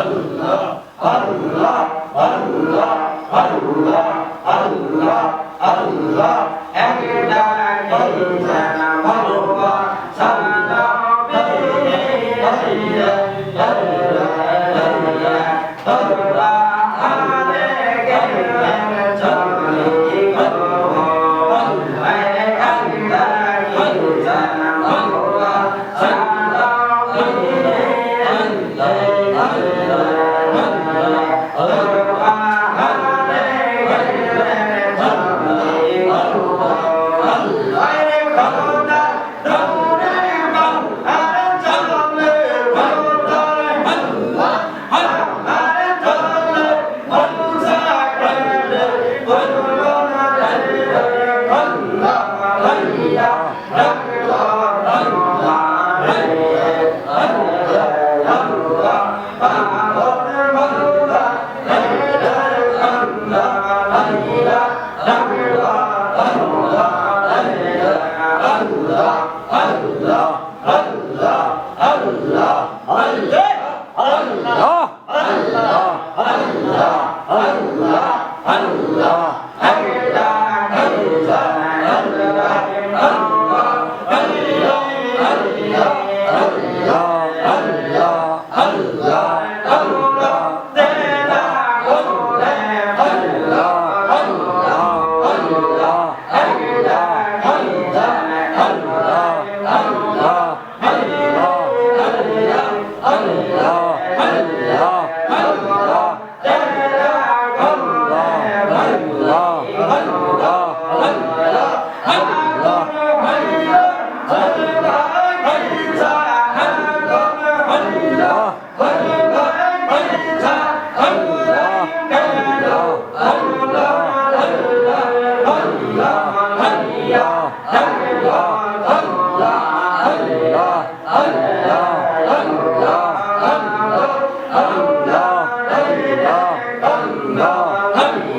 আল্লাহ আল্লাহ আল্লাহ আল্লাহ আল্লাহ আল্লাহ একটা Allah Anggao.